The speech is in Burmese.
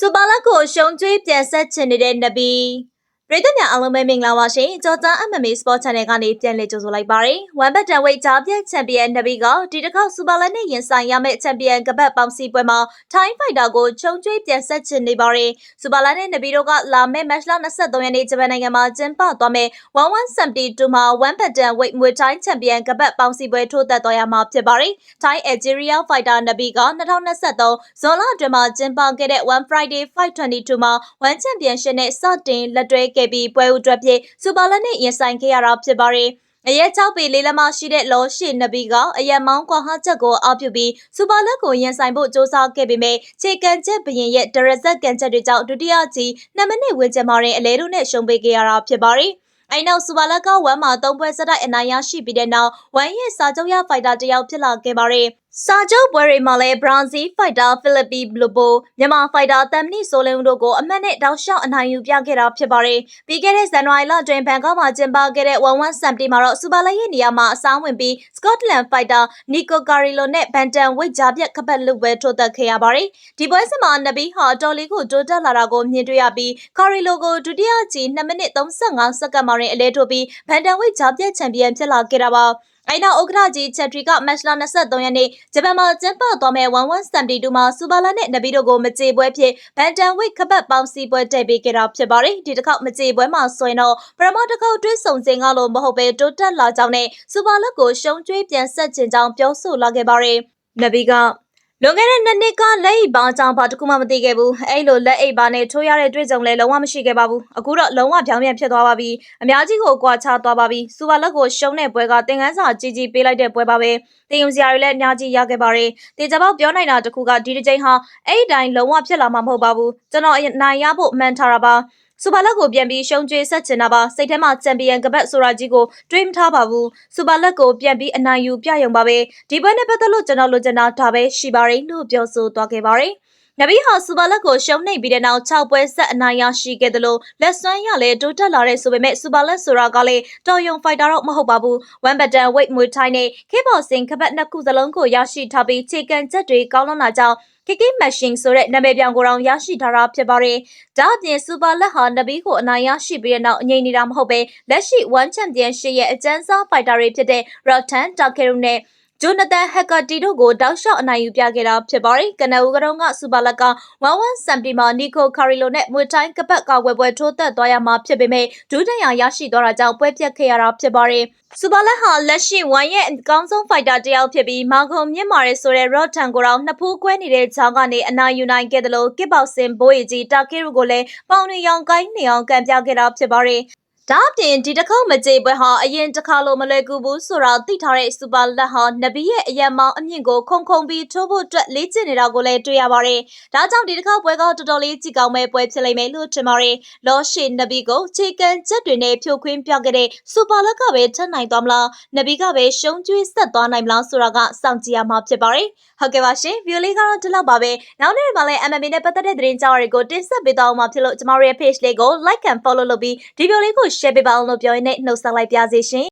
စူပါလက်ကိုရှုံးကျွေးပြန်ဆက်ချင်နေတဲ့နဘီ ပရိသတ်များအားလုံးပဲမင်္ဂလာပါရှင်ကြော်ကြား MMA Sport Channel ကနေပြန်လည်ကြိုဆိုလိုက်ပါရယ်ဝမ်ဘတ်တန်ဝိတ်ကြားပြတ်ချန်ပီယံနဘီကဒီတစ်ခေါက်စူပါလက်နဲ့ရင်ဆိုင်ရမယ့်ချန်ပီယံကပတ်ပေါင်းစီပွဲမှာထိုင်းဖိုက်တာကိုခြုံကျွေးပြန်ဆက်ချင်နေပါရယ်စူပါလက်နဲ့နဘီတို့ကလာမယ့်မတ်လ23ရက်နေ့ဂျပန်နိုင်ငံမှာကျင်းပသွားမယ့်1172မှာဝမ်ဘတ်တန်ဝိတ်မွေထိုင်းချန်ပီယံကပတ်ပေါင်းစီပွဲထိုးသက်သွားရမှာဖြစ်ပါရယ်ထိုင်းအယ်ဂျီရီးယားဖိုက်တာနဘီက2023ဇွန်လအတွင်းမှာကျင်းပခဲ့တဲ့1 Friday Fight 22မှာ1 Championship နဲ့စတင်လက်တွဲခဲ့ပြီးပွဲဦးအတွက်ဖြစ်စူပါလက်နဲ့ရင်ဆိုင်ခဲ့ရတာဖြစ်ပါတယ်။အရက်6ပေလေးလမရှိတဲ့လောရှိနဘီကအရက်မောင်းကွာဟချက်ကိုအောက်ပြုပြီးစူပါလက်ကိုရင်ဆိုင်ဖို့စ조사ခဲ့ပေမဲ့ခြေကန်ချက်ဘရင်ရဲ့ဒရဇက်ကန်ချက်တွေကြောင့်ဒုတိယကြီး2မိနစ်ဝန်းကျင်မှာအလဲတို့နဲ့ရှုံးပေးခဲ့ရတာဖြစ်ပါတယ်။အဲနောက်စူပါလက်ကဝမ်မှာ၃ပွဲစတိုက်အနိုင်ရရှိပြီးတဲ့နောက်ဝမ်ရဲ့စာချုပ်ရဖိုက်တာတယောက်ဖြစ်လာခဲ့ပါတယ်။စာချုပ်ပွဲတွေမှာလည်းဘရာဇီးဖိုက်တာဖိလစ်ပီဘလူဘိုမြန်မာဖိုက်တာတမ်မနီဆိုလင်တို့ကိုအမှတ်နဲ့တောက်လျှောက်အနိုင်ယူပြခဲ့တာဖြစ်ပါတယ်။ပြီးခဲ့တဲ့ဇန်နဝါရီလအတွင်းဘန်ကောက်မှာကျင်းပခဲ့တဲ့11 Sam တီမှာတော့စူပါလက်ရဲ့နေရာမှာအစားဝင်ပြီးစကော့တလန်ဖိုက်တာနီကိုကာရီလိုနဲ့ဘန်တန်ဝိတ်ဂျာပြက်ခပတ်လူပဲထိုးသက်ခဲ့ရပါတယ်။ဒီပွဲစဉ်မှာနဘီဟာတော်လီကိုတိုးတက်လာတာကိုမြင်တွေ့ရပြီးကာရီလိုကိုဒုတိယကြိ2မိနစ်35စက္ကန့်မှာရင်အလဲထိုးပြီးဘန်တန်ဝိတ်ဂျာပြက်ချန်ပီယံဖြစ်လာခဲ့တာပါ။ အိုင်နာဥက္ကဋ္ဌကြီးချက်ထရီကမတ်လ23ရက်နေ့ဂျပန်မှာကျင်းပသွားမဲ့1172မှာစူပါလာနဲ့နဘီတို့ကိုမကြေပွဲဖြစ်ဘန်တန်ဝိတ်ခပတ်ပေါင်းစီပွဲတက်ပေးခဲ့တာဖြစ်ပါတယ်ဒီတစ်ခေါက်မကြေပွဲမှာဆိုရင်တော့ပရမတစ်ခေါက်တွဲဆုံစင်ကားလို့မဟုတ်ပဲတိုးတက်လာကြောင်းနဲ့စူပါလက်ကိုရှုံးကျွေးပြန်ဆက်ခြင်းကြောင်းပြောဆိုလာခဲ့ပါတယ်နဘီက လွန်ခဲ့တဲ့နှစ်နှစ်ကလက်အိပ်ပါအကြောင်းဘာတခုမှမသိခဲ့ဘူးအဲ့လိုလက်အိပ်ပါနဲ့ထိုးရတဲ့တွေ့ကြုံလည်းလုံးဝမရှိခဲ့ပါဘူးအခုတော့လုံးဝပြောင်းပြန်ဖြစ်သွားပါပြီအများကြီးကိုကွာခြားသွားပါပြီစူပါလက်ကိုရှုံးတဲ့ပွဲကသင်ခန်းစာကြီးကြီးပေးလိုက်တဲ့ပွဲပါပဲတင်ယူစရာတွေလည်းအများကြီးရခဲ့ပါတယ်တေချာပေါက်ပြောနိုင်တာတခုကဒီတစ်ချိန်ဟာအဲ့ဒီတိုင်းလုံးဝဖြစ်လာမှာမဟုတ်ပါဘူးကျွန်တော်နိုင်ရဖို့မှန်ထားတာပါ စူပါလက်ကိုပြန်ပြီးရှုံးကျွေးဆက်ချင်တာပါစိတ်ထဲမှာချန်ပီယံကပတ်ဆိုတာကြီးကိုတွေးမထားပါဘူးစူပါလက်ကိုပြန်ပြီးအနိုင်ယူပြရုံပါပဲဒီပွဲနဲ့ပတ်သက်လို့ကျွန်တော်လိုချင်တာဒါပဲရှိပါတယ်လို့ပြောဆိုသွားခဲ့ပါတယ် နဗီဟာစူပါလက်ကိုရှုံးနေပြီးတဲ့နောက်6ပွဲဆက်အနိုင်ရရှိခဲ့တယ်လို့လက်စွမ်းရလဲတိုးတက်လာတဲ့ဆိုပေမဲ့စူပါလက်ဆိုတာကလည်းတော်ယုံဖိုက်တာတော့မဟုတ်ပါဘူးဝမ်ဘတ်တန်ဝိတ်မွေထိုင်းနဲ့ခေဘော်စင်ခပတ်နှစ်ခုစလုံးကိုရရှိထားပြီးခြေကန်ချက်တွေကောင်းလွန်လာကြောင်း KK Machine ဆိုတဲ့နာမည်ပြောင်ကိုတောင်ရရှိထားတာဖြစ်ပါတယ်။ဒါအပြင်စူပါလက်ဟာနဘီကိုအနိုင်ရရှိပြီးတဲ့နောက်အငြိမ်နေတာမဟုတ်ပဲလက်ရှိ One Championship ရဲ့အကျန်းစားဖိုက်တာတွေဖြစ်တဲ့ Rotan Takeru နဲ့ ဂျိုနသန်ဟက်ကတီတို့ကိုတောက်လျှောက်အနိုင်ယူပြခဲ့တာဖြစ်ပါတယ်။ကနဦးကတုံးကစူပါလက်က11စမ်တီမာနီကိုကာရီလိုနဲ့မွေတိုင်းကပတ်ကာဝယ်ပွဲထိုးသက်သွားရမှာဖြစ်ပေမဲ့ဒုတိယရရှိသွားတာကြောင့်ပွဲပြတ်ခဲ့ရတာဖြစ်ပါတယ်။စူပါလက်ဟာလက်ရှိဝမ်ရဲ့အကောင်းဆုံးဖိုက်တာတစ်ယောက်ဖြစ်ပြီးမာဂုံမြင့်မာရဲဆိုတဲ့ Rod Tan ကိုတော့နှစ်ဖူးကွဲနေတဲ့ချောင်းကနေအနိုင်ယူနိုင်ခဲ့တယ်လို့ကစ်ဘောက်စင်ဘိုးရီကြီးတာကီရူကိုလည်းပေါင်နေရောင်ကိုင်းနေအောင်ကံပြခဲ့တာဖြစ်ပါတယ်။ ဒါအပြင်ဒီတစ်ခေါက်မကြေပွဲဟာအရင်တစ်ခါလိုမလွယ်ကူဘူးဆိုတော့သိထားတဲ့စူပါလက်ဟာနဘီရဲ့အရက်မောင်းအမြင့်ကိုခုံခုံပြီးထိုးဖို့အတွက်လေ့ကျင့်နေတာကိုလည်းတွေ့ရပါတယ်။ဒါကြောင့်ဒီတစ်ခေါက်ပွဲကတော်တော်လေးကြည်ကောင်းမဲ့ပွဲဖြစ်လိမ့်မယ်လို့ထင်ပါတယ်။လောရှိနဘီကိုခြေကန်ချက်တွေနဲ့ဖြိုခွင်းပြခဲ့တဲ့စူပါလက်ကပဲထပ်နိုင်သွားမလား။နဘီကပဲရှုံးကျွေးဆက်သွားနိုင်မလားဆိုတာကစောင့်ကြည့်ရမှာဖြစ်ပါတယ်။ဟုတ်ကဲ့ပါရှင်။ဗီဒီယိုလေးကတော့ဒီလောက်ပါပဲ။နောက်နေ့မှာလည်း MMA နဲ့ပတ်သက်တဲ့သတင်းကြောင်းတွေကိုတင်ဆက်ပေးသွားအောင်မှာဖြစ်လို့ကျမတို့ရဲ့ page လေးကို like and follow လုပ်ပြီးဒီဗီဒီယိုလေးကို share ပေးပါအောင်လို့ပြောရင်းနဲ့နှုတ်ဆက်လိုက်ပါစေရှင်